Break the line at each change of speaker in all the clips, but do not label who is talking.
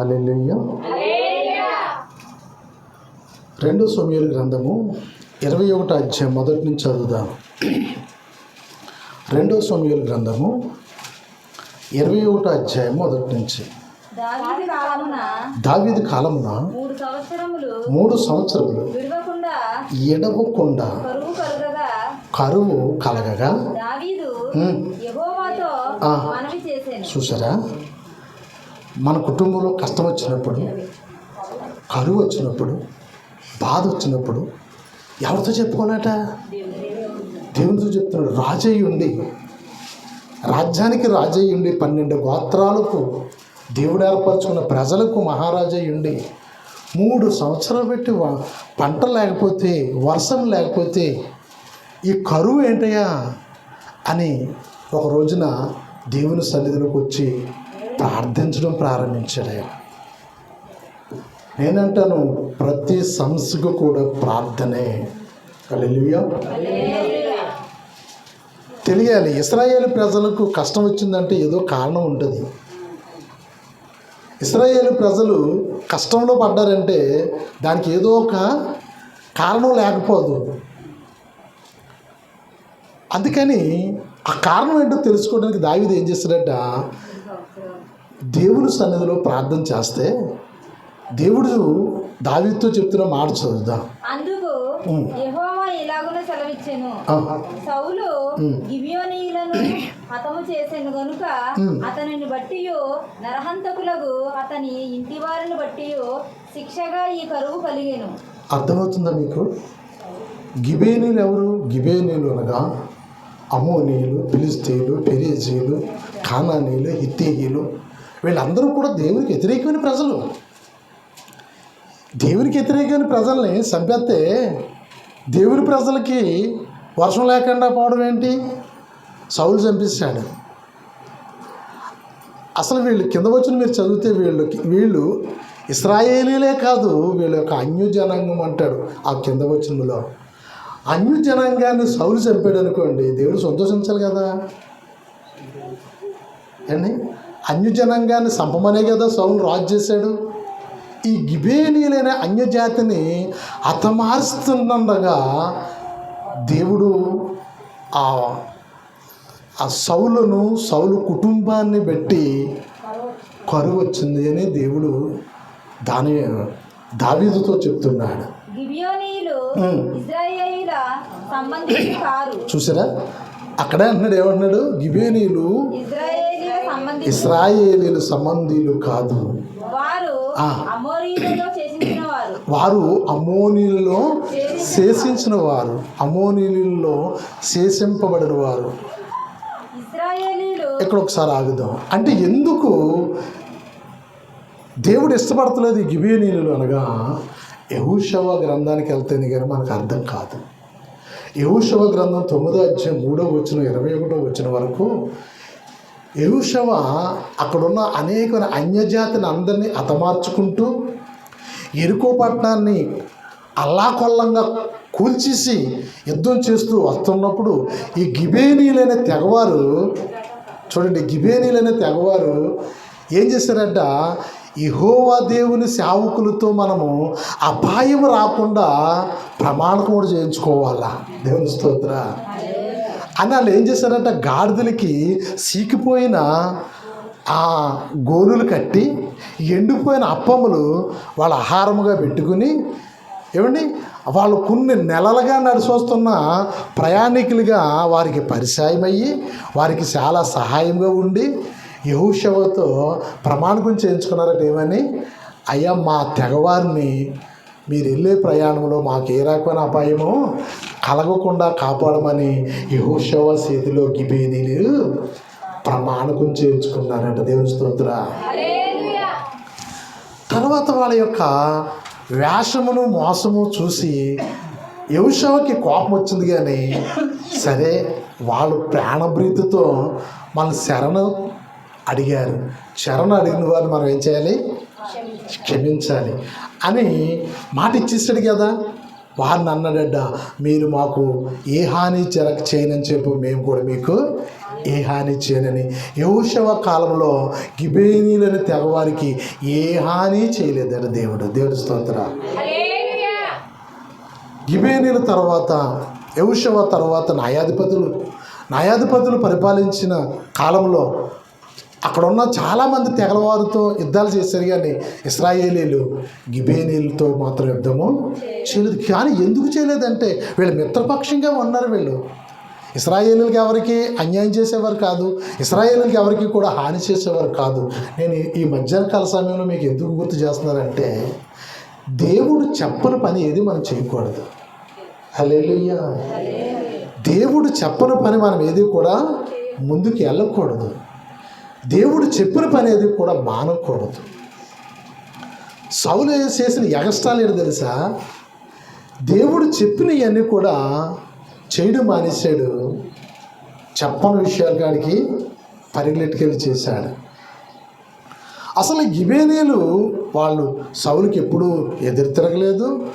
Hallelujah రెండో సమయాల గ్రంథము ఇరవై ఒకటో అధ్యాయం మొదటి నుంచి చదువుదాం. రెండో సమయాల గ్రంథము ఇరవై ఒకటో అధ్యాయం మొదటి నుంచి.
దావీదు కాలమున మూడు సంవత్సరములు
ఎడవకుండా
కరువు కలుగగా
చూసారా మన కుటుంబంలో కష్టం వచ్చినప్పుడు కరువు వచ్చినప్పుడు బాధ వచ్చినప్పుడు ఎవరితో చెప్పుకోనట దేవునితో చెప్తున్నాడు రాజయ్య ఉండి రాజ్యానికి రాజయ్య ఉండి పన్నెండు గోత్రాలకు దేవుడు ఏర్పరచుకున్న ప్రజలకు మహారాజయ్య ఉండి మూడు సంవత్సరాలు పెట్టి పంట లేకపోతే వర్షం లేకపోతే ఈ కరువు ఏంటయ్యా? అని ఒక రోజున దేవుని సన్నిధిలోకి వచ్చి ప్రార్థించడం ప్రారంభించాడు ఆయన. నేనంటాను ప్రతి సంస్థకు కూడా ప్రార్థనే. హల్లెలూయా. తెలియాలి ఇస్రాయేల్ ప్రజలకు కష్టం వచ్చిందంటే ఏదో కారణం ఉంటుంది. ఇస్రాయేల్ ప్రజలు కష్టంలో పడ్డారంటే దానికి ఏదో ఒక కారణం లేకపోదు. అందుకని ఆ కారణం ఏంటో తెలుసుకోవడానికి దావిది ఏం చేస్తాడంట దేవుని సన్నిధిలో ప్రార్థన చేస్తే దేవుడు దావీదుతో చెప్తున్న మాట చదువుదాం
అందుకు. యెహోవా ఇలాగున సెలవిచ్చెను సౌలు. గిబియోనీయులను హతము చేసెను గనుక. అతనిని బట్టి నరహంతకులకు అతని ఇంటి వారిని బట్టి శిక్షగా ఈ కరువు కలిగెను
అర్థమవుతుందా మీకు గిబేనీలు ఎవరు గిబేనీలు అనగా అమోనీయులు ఫిలిస్తీన్లు పెరీజీలు కానానీలు హిత్తీయులు వీళ్ళందరూ కూడా దేవునికి వ్యతిరేకమైన ప్రజలు. దేవునికి వ్యతిరేకమైన ప్రజల్ని చంపేస్తే దేవుని ప్రజలకి వర్షం లేకుండా పోవడం ఏంటి? సౌలు చంపిస్తాడు అసలు వీళ్ళు కింద వచ్చిన మీరు చదివితే వీళ్ళు వీళ్ళు ఇస్రాయేలీలే కాదు వీళ్ళ యొక్క అన్యుజనాంగం అంటాడు ఆ కింద వచ్చినలో అన్యుజనాంగాన్ని సౌలు చంపాడు అనుకోండి దేవుడు సంతోషించాలి కదా? అండి అన్య జనాంగాన్ని సంపమనే కదా సౌలు రాజు చేశాడు. ఈ గిబేనీలైన అన్యజాతిని హతమారుస్తుండగా దేవుడు ఆ ఆ సౌలును సౌలు కుటుంబాన్ని బట్టి కరువు వచ్చింది అని దేవుడు దాని దావీదుతో చెప్తున్నాడు. చూసారా? అక్కడే అంటున్నాడు ఏమంటున్నాడు? గిబేనీలు ఇస్రాయేలీలు సంబంధీలు కాదు.
వారు
అమోనీలలో శేషించిన వారు అమోనీలలో శేషింపబడిన వారు. ఇక్కడ ఒకసారి ఆగుదాం. అంటే ఎందుకు దేవుడు ఇష్టపడతలేదు ఈ గిబియనీయులు అనగా యహూషవ గ్రంథానికి వెళ్తేనే కానీ మనకు అర్థం కాదు. యహూషవ గ్రంథం తొమ్మిదో అధ్యాయం మూడో వచ్చిన ఇరవై ఒకటో వచ్చిన వరకు యహూషవ అక్కడున్న అనేక అన్యజాతిని అందరినీ హతమార్చుకుంటూ ఎరుకో పట్టణాన్ని అల్లాకొల్లంగా కూల్చేసి యుద్ధం చేస్తూ వస్తున్నప్పుడు ఈ గిబేనీలనే తెగవారు చూడండి గిబేనీలనే తెగవారు ఏం చేశారంట? ఇహోవా దేవుని సేవకులతో మనము అపాయం రాకుండా ప్రమాణం కూడా చేయించుకోవాలా? దేవుని స్తోత్ర. అని వాళ్ళు ఏం చేశారంటే? గాడిదలకి సీకిపోయిన ఆ గోనులు కట్టి ఎండిపోయిన అప్పములు వాళ్ళ ఆహారముగా పెట్టుకుని ఏమండి? వాళ్ళు కొన్ని నెలలుగా నడిచొస్తున్న ప్రయాణికులుగా వారికి పరిచయమయ్యి వారికి చాలా సహాయంగా ఉండి యహూషవతో ప్రమాణకం చేయించుకున్నారట ఏమని? అయ్యా మా తెగవారిని మీరు వెళ్ళే ప్రయాణంలో మాకు ఏ రకమైన అపాయమో కలగకుండా కాపాడమని యహోషవ చేతిలో గిబేదీలు ప్రమాణకం చేయించుకున్నారంట. దేవుని స్తోత్ర. తర్వాత వాళ్ళ యొక్క వేషమును మోసము చూసి యహుషవకి కోపం వచ్చింది కానీ సరే వాళ్ళు ప్రాణభ్రీతితో మన శరణు అడిగారు. శరణు అడిగిన వారిని మనం ఏం చేయాలి? క్షమించాలి. అని మాట ఇచ్చేసాడు కదా. వారిని అన్నాడట మీరు మాకు ఏ హాని చెరక చేయనని చెప్పు మేము కూడా మీకు ఏ హాని చేయనని. యౌశవ కాలంలో గిబేనీలని తెగవారికి ఏ హాని చేయలేదట దేవుడు. దేవుడి స్తోత్ర. గిబేనీల తర్వాత యౌశవ తర్వాత న్యాయాధిపతులు న్యాయాధిపతులు పరిపాలించిన కాలంలో అక్కడ ఉన్న చాలామంది తెగలవారితో యుద్ధాలు చేశారు కానీ ఇస్రాయేలీలు గిబేనీలతో మాత్రం యుద్ధము చేయలేదు. కానీ ఎందుకు చేయలేదంటే వీళ్ళు మిత్రపక్షంగా ఉన్నారు వీళ్ళు. ఇస్రాయేలీలకి ఎవరికి అన్యాయం చేసేవారు కాదు. ఇస్రాయేలీలకి ఎవరికి కూడా హాని చేసేవారు కాదు. నేను ఈ- ఈ మధ్యాహ్న కాల సమయంలో మీకు ఎందుకు గుర్తు చేస్తున్నానంటే దేవుడు చెప్పని పని ఏది మనం చేయకూడదు. హల్లెలూయా. దేవుడు చెప్పని పని మనం ఏది కూడా ముందుకు వెళ్ళకూడదు. దేవుడు చెప్పిన పని అనేది కూడా మానకూడదు. సౌలు చేసిన ఎగస్ట్రాలు ఏంటి తెలుసా? దేవుడు చెప్పినవన్నీ కూడా చేయడం మానేశాడు. చెప్పని విషయాలు కాడికి పరిగెట్టుకెళ్ళి చేశాడు. అసలు గిబేనీలు వాళ్ళు సౌలుకి ఎప్పుడూ ఎదురు తిరగలేదు.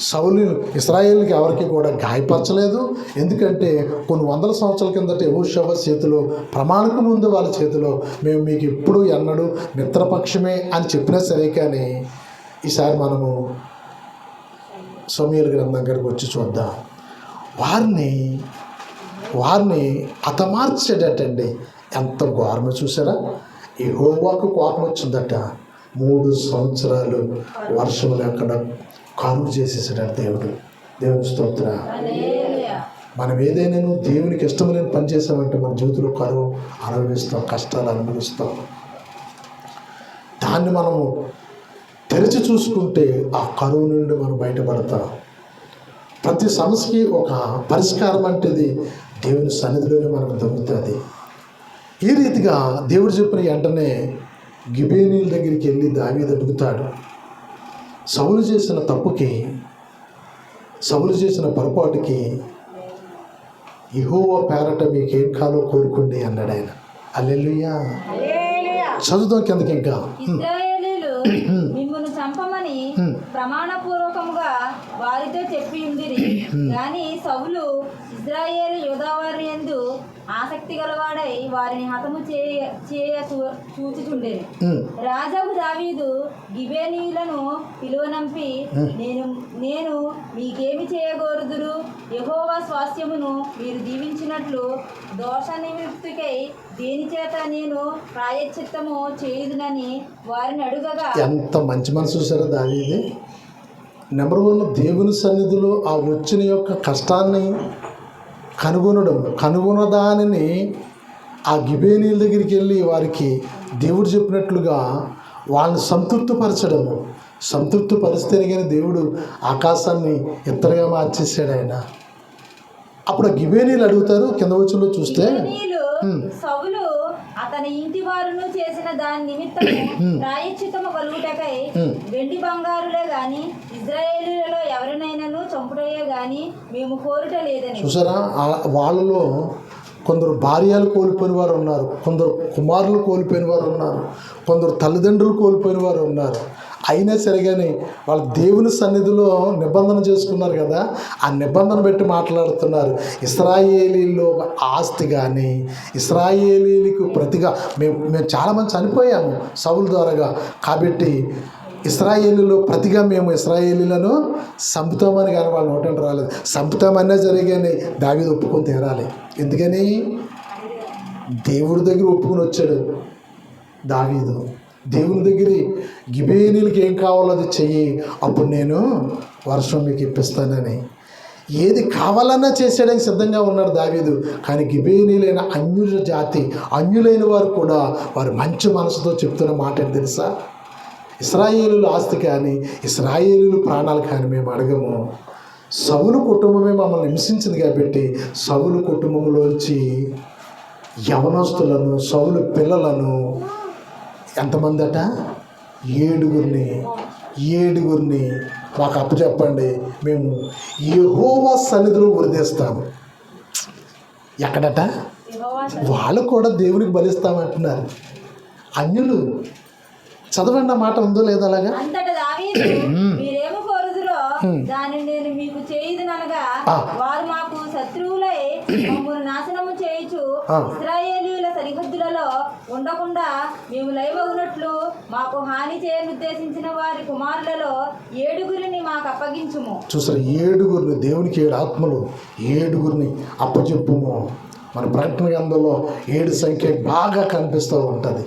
సౌలు ఇస్రాయేల్కి ఎవరికి కూడా గాయపరచలేదు. ఎందుకంటే కొన్ని వందల సంవత్సరాల కిందట యహోషవ చేతిలో ప్రమాణకు ముందు వాళ్ళ చేతిలో మేము మీకు ఎప్పుడు ఎన్నడూ మిత్రపక్షమే అని చెప్పినా సరే కానీ ఈసారి మనము సమీల గ్రంథం దగ్గరికి వచ్చి చూద్దాం. వారిని వారిని హతమార్చేటట్టండి. ఎంత ఘోరమ చూసారా? ఈ హోంవర్క్ కోపం వచ్చిందట. మూడు సంవత్సరాలు వర్షం లేకుండా కరువు చేసేసాడు దేవుడు. దేవుని స్తోత్ర. మనం ఏదైనా దేవునికి ఇష్టం లేని పని చేసామంటే మన జీవితంలో కరువు అనుభవిస్తాం కష్టాలు అనుభవిస్తాం. దాన్ని మనము తెరిచి చూసుకుంటే ఆ కరువు నుండి మనం బయటపడతాం. ప్రతి సమస్యకి ఒక పరిష్కారం అంటేది దేవుని సన్నిధిలోనే మనకు దొరుకుతుంది. ఈ రీతిగా దేవుడు చెప్పిన వెంటనే గిబేనీల దగ్గరికి వెళ్ళి దావి అడుగుతాడు. సౌలు చేసిన తప్పుకి సౌలు చేసిన పొరపాటుకి ఇహోవ పేరట మీకేం కాలో కోరుకోండి అన్నాడు ఆయన. అల్లెలుయ్యా చదువుదాం కిందకి ఇంకా.
మిమ్మల్ని చంపమని ప్రమాణపూర్వకముగా వారితో చెప్పి గాని సౌలు ఇజ్రాయేల్ యోధావారి ఎందు ఆసక్తి గలవాడై వారిని హతము చేయ చేయ చూ- చూచుచుండెను.
ఉమ్,
రాజావు దావీదు గిబేనీయులను పిలువనంపి నేను నేను మీకేమి చేయగోరుదురు? యెహోవా స్వాస్థ్యమును మీరు దీవించినట్లు దోష నివృత్తికై దేని చేత నేను ప్రాయశ్చిత్తము చేయుదునని వారిని అడుగగా
ఎంత మంచి మనసు చూసారా దావీది. నెంబర్ వన్ దేవుని సన్నిధిలో ఆ వచ్చిన యొక్క కష్టాన్ని కనుగొనడం కనుగొన్న దానిని ఆ గిబేనీల దగ్గరికి వెళ్ళి వారికి దేవుడు చెప్పినట్లుగా వాళ్ళని సంతృప్తిపరచడము. సంతృప్తిపరిస్తేనే కానీ దేవుడు ఆకాశాన్ని ఎత్తరగా మార్చేసాడు ఆయన. అప్పుడు ఆ గిబేనీలు అడుగుతారు కింద వచ్చులో చూస్తే
గిబేనీయులు అతని ఇంటి వారును చేసిన దాని నిమిత్తము ప్రాయశ్చిత్తము కలుగుటకై వెండి బంగారులే గాని ఇజ్రాయేలీలలో ఎవరినైనాను చంపుటయే గాని మేము కోరుట లేదని.
చూసారా? వాళ్ళలో కొందరు భార్యలు కోల్పోయిన వారు ఉన్నారు కొందరు కుమారులు కోల్పోయిన వారు ఉన్నారు కొందరు తల్లిదండ్రులు కోల్పోయిన వారు ఉన్నారు. అయినా సరే కానీ వాళ్ళు దేవుని సన్నిధిలో నిబంధన చేసుకున్నారు కదా ఆ నిబంధన పెట్టి మాట్లాడుతున్నారు. ఇస్రాయేలీలో ఆస్తి కానీ ఇస్రాయేలీలకు ప్రతిగా మేము మేము చాలామంది చనిపోయాము సౌలు ద్వారాగా. కాబట్టి ఇస్రాయేలీలో ప్రతిగా మేము ఇస్రాయేలీలను సంపుతామని కానీ వాళ్ళు నోటం రాలేదు. సంపుతామన్నా జరిగాని దావీదు ఒప్పుకొని తీరాలి. ఎందుకని? దేవుడి దగ్గర ఒప్పుకొని వచ్చాడు దావీదు. దేవుని దగ్గర గిబేనీలకి ఏం కావాలో అది చెయ్యి. అప్పుడు నేను వర్షం మీకు ఇప్పిస్తానని. ఏది కావాలన్నా చేసేయడానికి సిద్ధంగా ఉన్నాడు దావీదు. కానీ గిబేనీలైన అన్యుల జాతి అన్యులైన వారు కూడా వారు మంచి మనసుతో చెప్తున్న మాట ఏంటి తెలుసా? ఇస్రాయేలు ఆస్తి కానీ ఇస్రాయేలు ప్రాణాలు కానీ మేము అడగము. సవులు కుటుంబమే మమ్మల్ని హింసించింది కాబట్టి సవులు కుటుంబంలోంచి యవనస్తులను సవులు పిల్లలను ఎంతమంది అట ఏడుగురిని ఏడుగురిని మాకు అప్పచెప్పండి మేము యెహోవా సన్నిధిలో వదిలేస్తాము ఎక్కడట? వాళ్ళు కూడా దేవునికి బలిస్తామంటున్నారు అన్యులు చదవండి ఆ మాట ఉందో లేదో అలాగా?
దానిని నేను మీకు. వారు మాకు శత్రువులై మమ్మల్ని నాశనము చేయుచు
ఆ.
ఇస్రాయేలు ఉండకుండా మేము లైవగునట్లు మాకు హాని చేయని ఉద్దేశించిన వారి కుమారులలో ఏడుగురిని మాకు అప్పగించుము.
చూసారు ఏడుగురిని దేవునికి ఏడు ఆత్మలు ఏడుగురిని అప్పచెప్పుము. మన ప్రకటన గ్రంథంలో ఏడు సంఖ్య బాగా కనిపిస్తూ ఉంటుంది.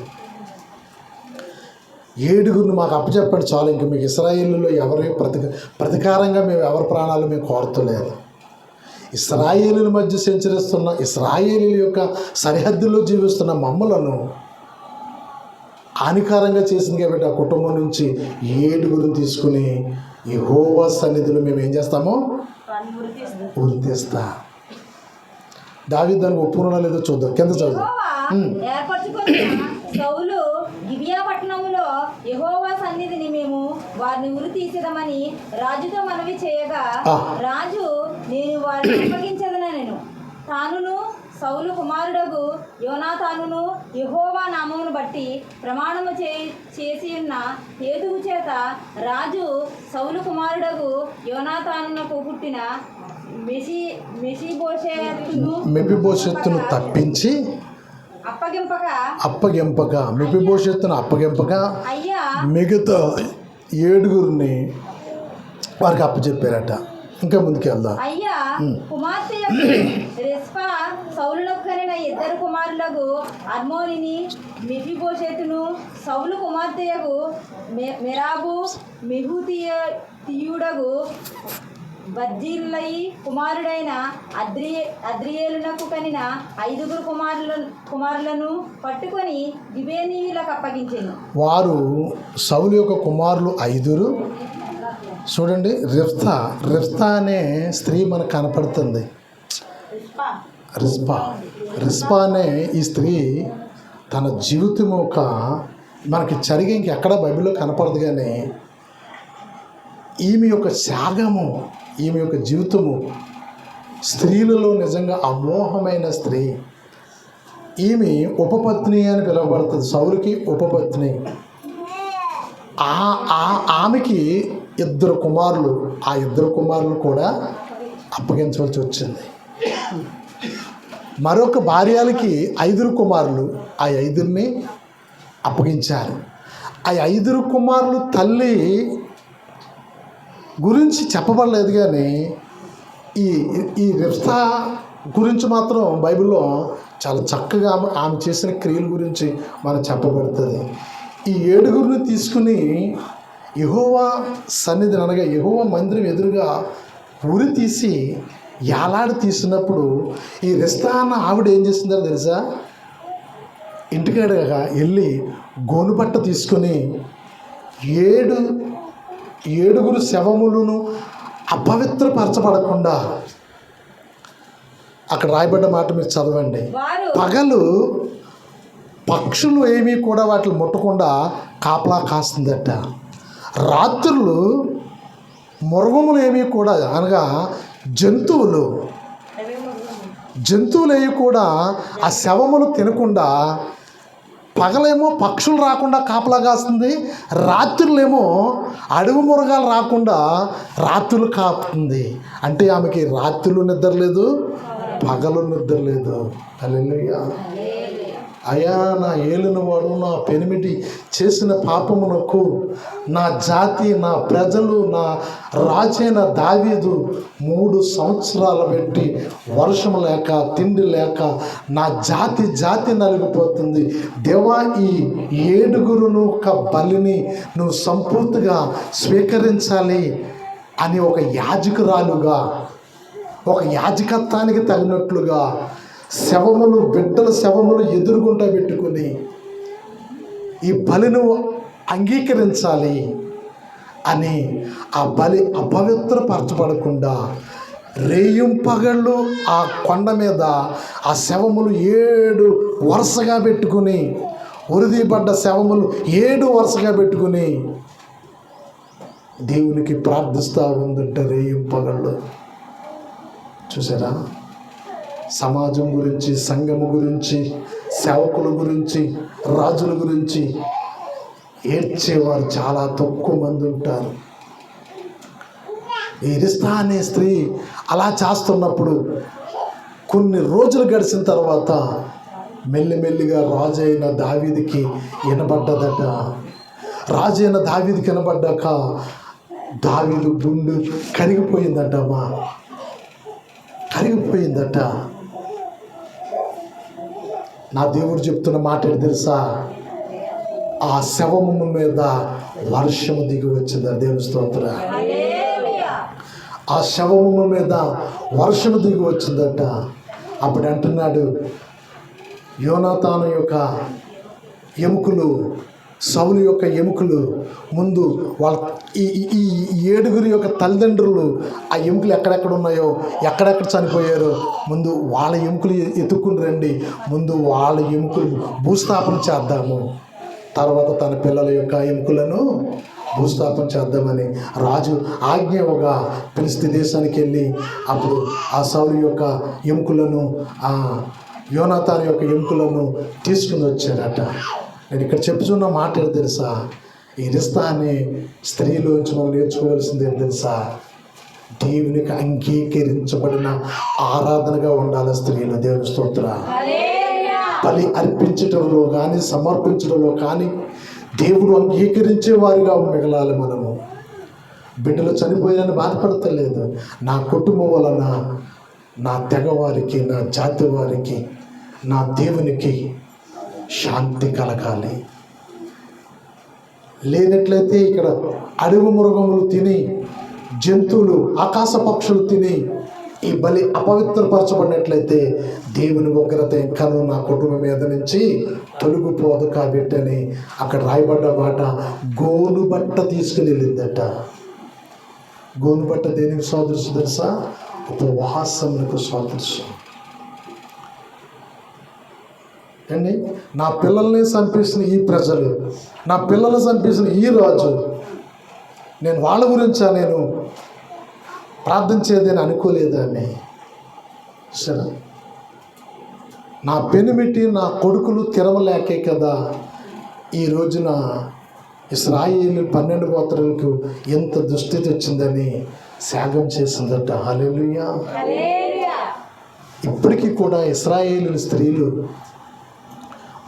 ఏడుగురిని మాకు అప్పచెప్పండి చాలు ఇంక మీకు ఇస్రాయిల్లో ఎవరి ప్రతి ప్రతికారంగా మేము ఎవరి ప్రాణాలు మేము కోరుతలేదు. ఇస్రాయేలుల మధ్య సంచరిస్తున్న ఇస్రాయేలీల యొక్క సరిహద్దుల్లో జీవిస్తున్న మమ్మలను హానికరంగా చేసింది కాబట్టి ఆ కుటుంబం నుంచి ఏడుగురిని తీసుకుని ఈ హోవా సన్నిధిలో మేము ఏం చేస్తామో? ఉరి తీస్తా దావి దానికి ఒప్పుకున్నా లేదో చూద్దాం. కింద చదువు
సౌలు గిబియా యెహోవా సన్నిధిని మేము వారిని ఉరి తీసేదమని రాజుతో మనవి చేయగా. రాజు నేను వారిని అప్పగించదనెను తానును సౌలు కుమారుడగు యోనాతానును యెహోవా నామమును బట్టి ప్రమాణము చే చేసి ఉన్న హేతువు చేత రాజు సౌలు కుమారుడగు యోనాతానునకు పుట్టిన మెషి
తప్పించి
అప్పగింపక
అప్పగింపక మెపిభవిష్యత్తును అప్పగింపక
అయ్యా
మిగతా ఏడుగురిని వారికి అప్పచెప్పారట. ఇంకా ముందుకు వెళ్దాం
అయ్యా కుమార్తె రెస్పా సౌలునకు కలిగిన ఇద్దరు కుమారులకు అర్మోనిని మెఫిబోషెతును సౌలు కుమార్తెయగు మె- మెరాబు మెహూతియ తీయుడగు బజ్జీల్లయి కుమారుడైన అద్రి అద్రియేలునకు కనిన ఐదుగురు కుమారుల కుమారులను పట్టుకొని గిబేనీయులకు అప్పగించెను.
వారు సౌలు యొక్క కుమారులు ఐదురు చూడండి రిఫ్తా రిఫ్తా అనే స్త్రీ మనకు కనపడుతుంది. రిస్పా రిస్పా అనే ఈ స్త్రీ తన జీవితం ఒక మనకి చరిగి ఇంకెక్కడ బైబిల్లో కనపడదు కానీ ఈమె యొక్క త్యాగము ఈమె యొక్క జీవితము స్త్రీలలో నిజంగా అమోహమైన స్త్రీ. ఈమె ఉపపత్ని అని పిలువబడుతుంది సౌరికి ఉపపత్ని. ఆ- ఆమెకి ఇద్దరు కుమారులు ఆ ఇద్దరు కుమారులు కూడా అప్పగించవలసి వచ్చింది. మరొక భార్యలకి ఐదురు కుమారులు ఆ ఐదురిని అప్పగించారు. ఆ ఐదురు కుమారులు తల్లి గురించి చెప్పబడలేదు కానీ ఈ ఈ రిఫ్తా గురించి మాత్రం బైబిల్లో చాలా చక్కగా ఆమె- ఆమె చేసిన క్రియల గురించి మనం చెప్పబడుతుంది. ఈ ఏడుగురిని తీసుకుని యహోవా సన్నిధిని అనగా యహోవా మందిరం ఎదురుగా ఉరి తీసి యాలాడి తీసినప్పుడు ఈ రిస్తా అన్న ఆవిడ ఏం చేసిందో తెలుసా? ఇంటికాడగా వెళ్ళి గోనుపట్ట తీసుకొని ఏడు ఏడుగురు శవములను అపవిత్రపరచబడకుండా అక్కడ రాయబడ్డ మాట మీరు చదవండి. పగలు పక్షులు ఏమీ కూడా వాటిని ముట్టకుండా కాపలా కాస్తుందట. రాత్రులు మృగములు ఏమీ కూడా అనగా జంతువులు. జంతువులు ఏవి కూడా ఆ శవములు తినకుండా పగలేమో పక్షులు రాకుండా కాపలా కాస్తుంది రాత్రులేమో అడవి మురగాలు రాకుండా రాత్రులు కాపుతుంది. అంటే ఆమెకి రాత్రులు నిద్ర లేదు పగలు నిద్ర లేదు. అయా నా ఏలినవాడు నా పెనిమిటి చేసిన పాపమునకు నా జాతి నా ప్రజలు నా రాజైన దావీదు మూడు సంవత్సరాలు పెట్టి వర్షం లేక తిండి లేక నా జాతి జాతి నలిగిపోతుంది. దేవా ఈ ఏడుగురును ఒక బలిని నువ్వు సంపూర్తిగా స్వీకరించాలి అని ఒక యాజకురాలుగా ఒక యాజకత్వానికి తగినట్లుగా శవములు బిడ్డల శవములు ఎదురుగుంటా పెట్టుకుని ఈ బలిను అంగీకరించాలి అని ఆ బలి అపవిత్రపరచబడకుండా రేయం పగళ్ళు ఆ కొండ మీద ఆ శవములు ఏడు వరుసగా పెట్టుకుని ఉరిదీపడ్డ శవములు ఏడు వరుసగా పెట్టుకుని దేవునికి ప్రార్థిస్తూ ఉందంట రేయం పగళ్ళు. చూసారా? సమాజం గురించి సంఘము గురించి సేవకుల గురించి రాజుల గురించి ఏడ్చేవారు చాలా తక్కువ మంది ఉంటారు. ఈ రిస్తా అనే స్త్రీ అలా చేస్తున్నప్పుడు కొన్ని రోజులు గడిచిన తర్వాత మెల్లిమెల్లిగా రాజు అయిన దావీదికి వినబడ్డదట. రాజు అయిన దావీదికి వినబడ్డాక దావీదు గుండు కరిగిపోయిందట మా కరిగిపోయిందట. నా దేవుడు చెప్తున్న మాట తెలుసా? ఆ శవము మీద వర్షము దిగి వచ్చింది. దేవుని స్తోత్ర. ఆ శవము మీద వర్షము దిగి వచ్చిందట. అప్పుడు అంటున్నాడు యోనాతాను యొక్క ఎముకలు సౌలు యొక్క ఎముకలు ముందు వాళ్ళ ఈ ఈ- ఏడుగురి యొక్క తల్లిదండ్రులు ఆ ఎముకలు ఎక్కడెక్కడ ఉన్నాయో ఎక్కడెక్కడ చనిపోయారో ముందు వాళ్ళ ఎముకలు ఎత్తుక్కుని రండి. ముందు వాళ్ళ ఎముకలు భూస్థాపన చేద్దాము. తర్వాత తన పిల్లల యొక్క ఎముకలను భూస్థాపన చేద్దామని రాజు ఆజ్ఞగా పిలిస్తే దేశానికి వెళ్ళి అప్పుడు ఆ సౌలు యొక్క ఎముకలను ఆ యోనాతాన్ యొక్క ఎముకలను తీసుకుని వచ్చారట నేను ఇక్కడ చెప్పుచున్న మాట తెలుసా? ఈ రిస్తా అనే స్త్రీలోంచి మనం నేర్చుకోవాల్సింది ఏంటో తెలుసా? దేవునికి అంగీకరించబడిన ఆరాధనగా ఉండాలి స్త్రీలు. దేవుని స్తోత్ర. బలి అర్పించడంలో కానీ సమర్పించడంలో కానీ దేవుడు అంగీకరించే వారిగా మిగలాలి మనము. బిడ్డలు చనిపోయారని బాధపడతలేదు. నా కుటుంబం వలన నా తెగవారికి నా జాతి వారికి నా దేవునికి శాంతి కలగాలి. లేనట్లయితే ఇక్కడ అడవి మృగములు తిని జంతువులు ఆకాశ పక్షులు తిని ఈ బలి అపవిత్రపరచబడినట్లయితే దేవుని ఉగ్రత ఇంకా నా కుటుంబం మీద నుంచి తొలగిపోదు కాబట్టని అక్కడ రాయబడ్డ మాట గోను బట్ట తీసుకుని వెళ్ళిందట. గోను బట్ట దేనికి సోదరుసు తెలుసా? ఉపవాసములకు సోదరుసు అండి నా పిల్లల్ని చంపేసిన ఈ ప్రజలు నా పిల్లల్ని చంపేసిన ఈ రాజు నేను వాళ్ళ గురించా నేను ప్రార్థించేది అని అనుకోలేదని సరే. నా పెనిమిటి నా కొడుకులు తిరవలేకే కదా. ఈ రోజున ఇస్రాయేలు పన్నెండు గోత్రాలకు ఎంత దుస్థితి వచ్చిందని త్యాగం చేసిందట. హల్లెలూయా. ఇప్పటికీ కూడా ఇస్రాయేలు స్త్రీలు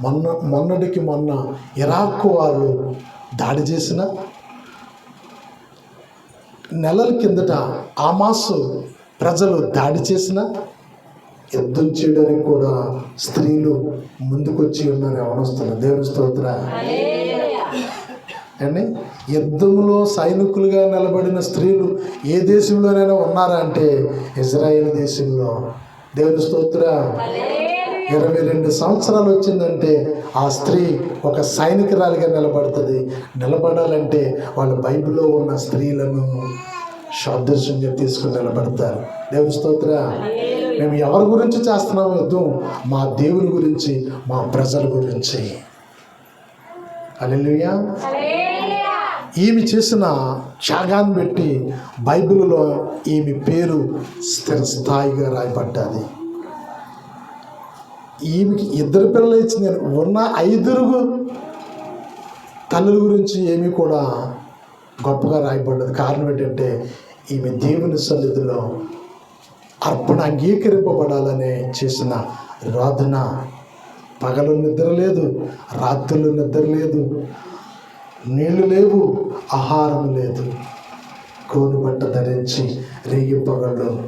మొన్న మొన్నటికి మొన్న ఇరాక్ వాళ్ళు దాడి చేసిన నెలల కిందట ఆమాసు ప్రజలు దాడి చేసిన యుద్ధం చేయడానికి కూడా స్త్రీలు ముందుకొచ్చి ఉన్నారు. యవనస్తులు దేవుని స్తోత్ర. అండి యుద్ధంలో సైనికులుగా నిలబడిన స్త్రీలు ఏ దేశంలోనైనా ఉన్నారా అంటే ఇజ్రాయెల్ దేశంలో? దేవుని స్తోత్ర. ఇరవై రెండు సంవత్సరాలు వచ్చిందంటే ఆ స్త్రీ ఒక సైనికురాలిగా నిలబడుతుంది. నిలబడాలంటే వాళ్ళ బైబిల్లో ఉన్న స్త్రీలను సాదృశ్యంగా తీసుకుని నిలబడతారు. దేవుని స్తోత్ర. మేము ఎవరి గురించి చేస్తున్నాం యుద్ధం మా దేవుని గురించి మా ప్రజల గురించి.
అలెలుయా
ఈమె చేసిన త్యాగాన్ని పెట్టి బైబిల్లో ఈమె పేరు స్థిరస్థాయిగా రాయబడ్డది. ఈమెకి ఇద్దరు పిల్లలు ఇచ్చింది. ఉన్న ఐదురుగు తల్లుల గురించి ఏమీ కూడా గొప్పగా రాయబడ్డది కారణం ఏంటంటే ఈమె దేవుని సన్నిధిలో అర్పణ అంగీకరింపబడాలనే చేసిన రోధన పగలు నిద్ర లేదు రాత్రులు నిద్ర లేదు నీళ్ళు లేవు ఆహారం లేదు. కోను బట్ట ధరించి రేగి పగళ్ళు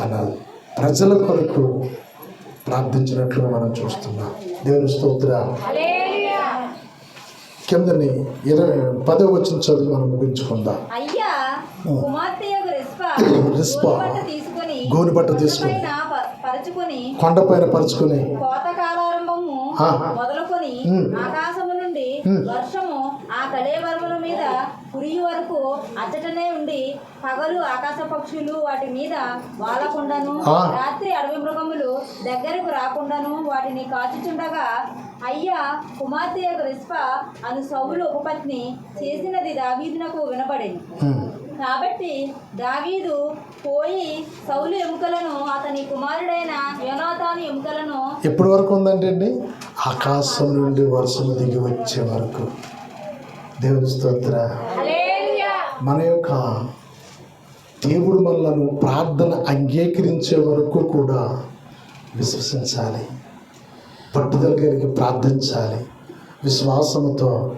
తన ప్రజల కొరకు ప్రార్థించినట్లుగా మనం చూస్తున్నాం దేవుని స్తోత్ర. కిందని ఇరవై పదో వచ్చిన చదువు మనం ముగించుకుందాం
రిస్పా
రిస్పా
గోనుబట్ట తీసుకొని
కొండపైన పరుచుకుని.
మొదలుకొని. ఆకాశము నుండి. వర్షము ఆ మీద కురియ వరకు అచ్చటనే ఉండి పగలు ఆకాశ పక్షులు వాటి మీద వాలకుండాను. రాత్రి అడవి మృగములు దగ్గరకు రాకుండాను వాటిని కాచుచుండగా అయ్యా కుమార్తె యొక్క రిస్ప అను సౌలు ఉపపత్ని చేసినది దావీదునకు వినబడేది. కాబట్టి దావీదు పోయి సౌలు ఎముకలను అతని కుమారుడైన యోనాతాను ఎముకలను
ఎప్పటి వరకు ఉందంటే అండి ఆకాశం నుండి వర్షం దిగి వచ్చే వరకు దేవుని స్తోత్ర. మన యొక్క దేవుడు మనలను ప్రార్థన అంగీకరించే వరకు కూడా విశ్వసించాలి. పట్టుదల కలిగి ప్రార్థించాలి. విశ్వాసముతో